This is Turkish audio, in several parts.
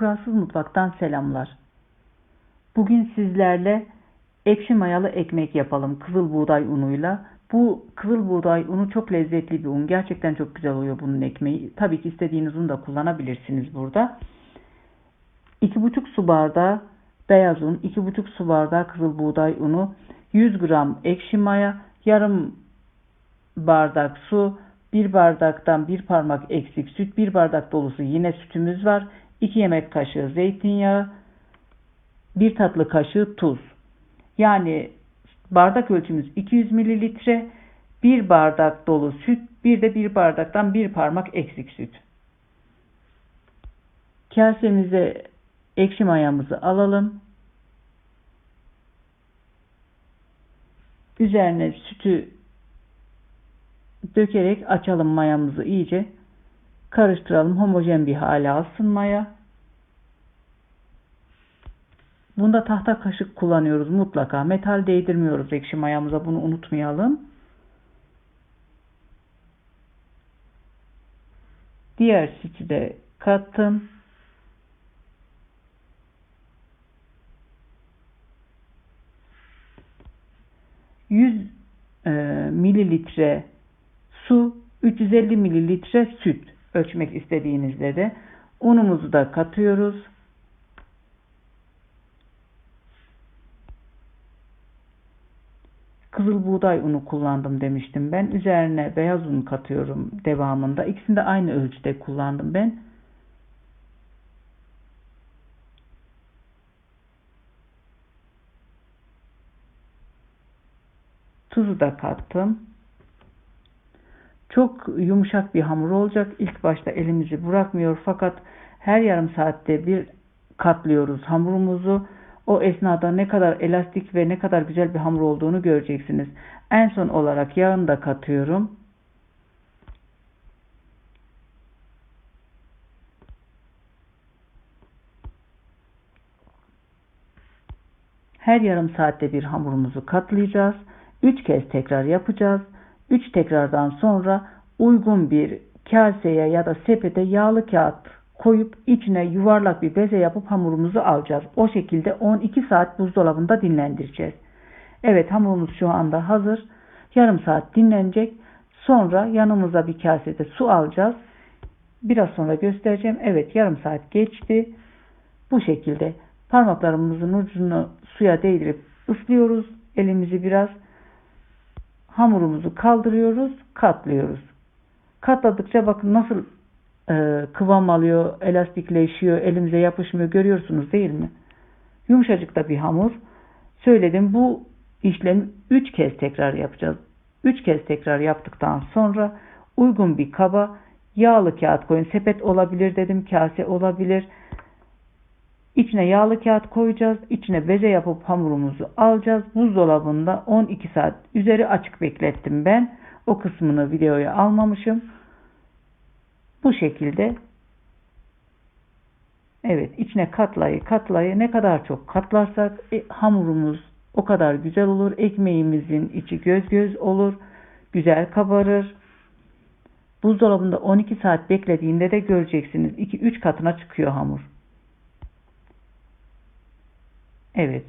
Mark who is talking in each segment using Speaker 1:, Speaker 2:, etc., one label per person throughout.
Speaker 1: Kuralsız Mutfak'tan selamlar. Bugün sizlerle ekşi mayalı ekmek yapalım kızıl buğday unuyla. Bu kızıl buğday unu çok lezzetli bir un. Gerçekten çok güzel oluyor bunun ekmeği. Tabii ki istediğiniz unu da kullanabilirsiniz burada. 2,5 su bardağı beyaz un, 2,5 su bardağı kızıl buğday unu, 100 gram ekşi maya, yarım bardak su, bir bardaktan bir parmak eksik süt, bir bardak dolusu yine sütümüz var. 2 yemek kaşığı zeytinyağı, bir tatlı kaşığı tuz. Yani bardak ölçümüz 200 mililitre, bir bardak dolu süt, bir de bir bardaktan bir parmak eksik süt. Kasemize ekşi mayamızı alalım. Üzerine sütü dökerek açalım mayamızı iyice. Karıştıralım. Homojen bir hale alsın maya. Bunda tahta kaşık kullanıyoruz mutlaka. Metal değdirmiyoruz ekşi mayamıza. Bunu unutmayalım. Diğer sütü de kattım. Yüz e, mililitre su, 350 mililitre süt ölçmek istediğinizde de unumuzu da katıyoruz. Kızıl buğday unu kullandım demiştim ben. Üzerine beyaz un katıyorum devamında. İkisini de aynı ölçüde kullandım ben. Tuzu da kattım. Çok yumuşak bir hamur olacak. İlk başta elimizi bırakmıyor fakat her yarım saatte bir katlıyoruz hamurumuzu. O esnada ne kadar elastik ve ne kadar güzel bir hamur olduğunu göreceksiniz. En son olarak yağını da katıyorum. Her yarım saatte bir hamurumuzu katlayacağız. 3 kez tekrar yapacağız. 3 tekrardan sonra uygun bir kaseye ya da sepete yağlı kağıt koyup içine yuvarlak bir beze yapıp hamurumuzu alacağız. O şekilde 12 saat buzdolabında dinlendireceğiz. Evet hamurumuz şu anda hazır. Yarım saat dinlenecek. Sonra yanımıza bir kasede su alacağız. Biraz sonra göstereceğim. Evet yarım saat geçti. Bu şekilde parmaklarımızın ucunu suya değdirip ıslıyoruz. Elimizi biraz hamurumuzu kaldırıyoruz, katlıyoruz. Katladıkça bakın nasıl e, kıvam alıyor, elastikleşiyor, elimize yapışmıyor görüyorsunuz değil mi? Yumuşacık da bir hamur. Söyledim bu işlemi 3 kez tekrar yapacağız. 3 kez tekrar yaptıktan sonra uygun bir kaba yağlı kağıt koyun. Sepet olabilir dedim, kase olabilir. İçine yağlı kağıt koyacağız. İçine beze yapıp hamurumuzu alacağız. Buzdolabında 12 saat üzeri açık beklettim ben. O kısmını videoya almamışım. Bu şekilde Evet içine katlayı katlayı ne kadar çok katlarsak e, hamurumuz o kadar güzel olur. Ekmeğimizin içi göz göz olur. Güzel kabarır. Buzdolabında 12 saat beklediğinde de göreceksiniz. 2-3 katına çıkıyor hamur. Evet.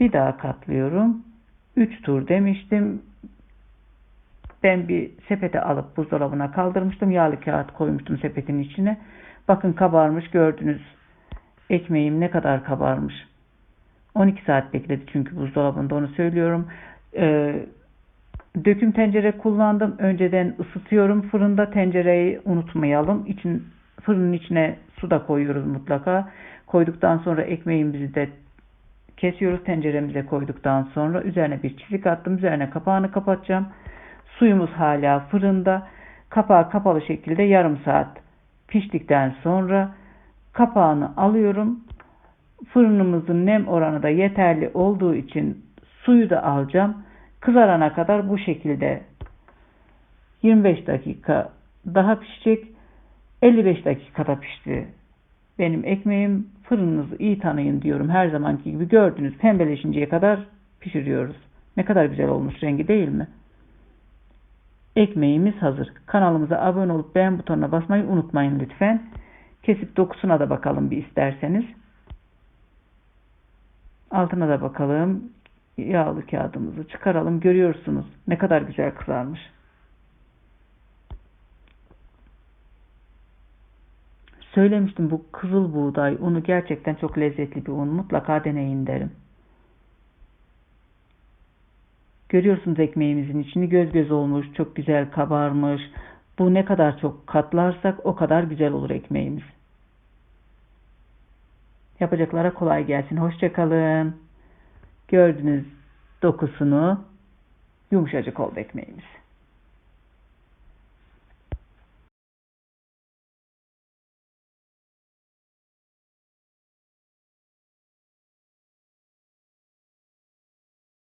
Speaker 1: Bir daha katlıyorum. 3 tur demiştim. Ben bir sepete alıp buzdolabına kaldırmıştım. Yağlı kağıt koymuştum sepetin içine. Bakın kabarmış gördünüz. Ekmeğim ne kadar kabarmış. 12 saat bekledi çünkü buzdolabında onu söylüyorum. Ee, döküm tencere kullandım. Önceden ısıtıyorum fırında. Tencereyi unutmayalım. İçin, fırının içine su da koyuyoruz mutlaka. Koyduktan sonra ekmeğimizi de kesiyoruz tenceremize koyduktan sonra üzerine bir çizik attım. Üzerine kapağını kapatacağım. Suyumuz hala fırında. Kapağı kapalı şekilde yarım saat piştikten sonra kapağını alıyorum. Fırınımızın nem oranı da yeterli olduğu için suyu da alacağım. Kızarana kadar bu şekilde 25 dakika daha pişecek. 55 dakikada pişti. Benim ekmeğim fırınınızı iyi tanıyın diyorum. Her zamanki gibi gördünüz pembeleşinceye kadar pişiriyoruz. Ne kadar güzel olmuş rengi değil mi? Ekmeğimiz hazır. Kanalımıza abone olup beğen butonuna basmayı unutmayın lütfen. Kesip dokusuna da bakalım bir isterseniz. Altına da bakalım. Yağlı kağıdımızı çıkaralım. Görüyorsunuz ne kadar güzel kızarmış. Söylemiştim bu kızıl buğday unu gerçekten çok lezzetli bir un. Mutlaka deneyin derim. Görüyorsunuz ekmeğimizin içini göz göz olmuş, çok güzel kabarmış. Bu ne kadar çok katlarsak o kadar güzel olur ekmeğimiz. Yapacaklara kolay gelsin. Hoşçakalın. Gördünüz dokusunu yumuşacık oldu ekmeğimiz.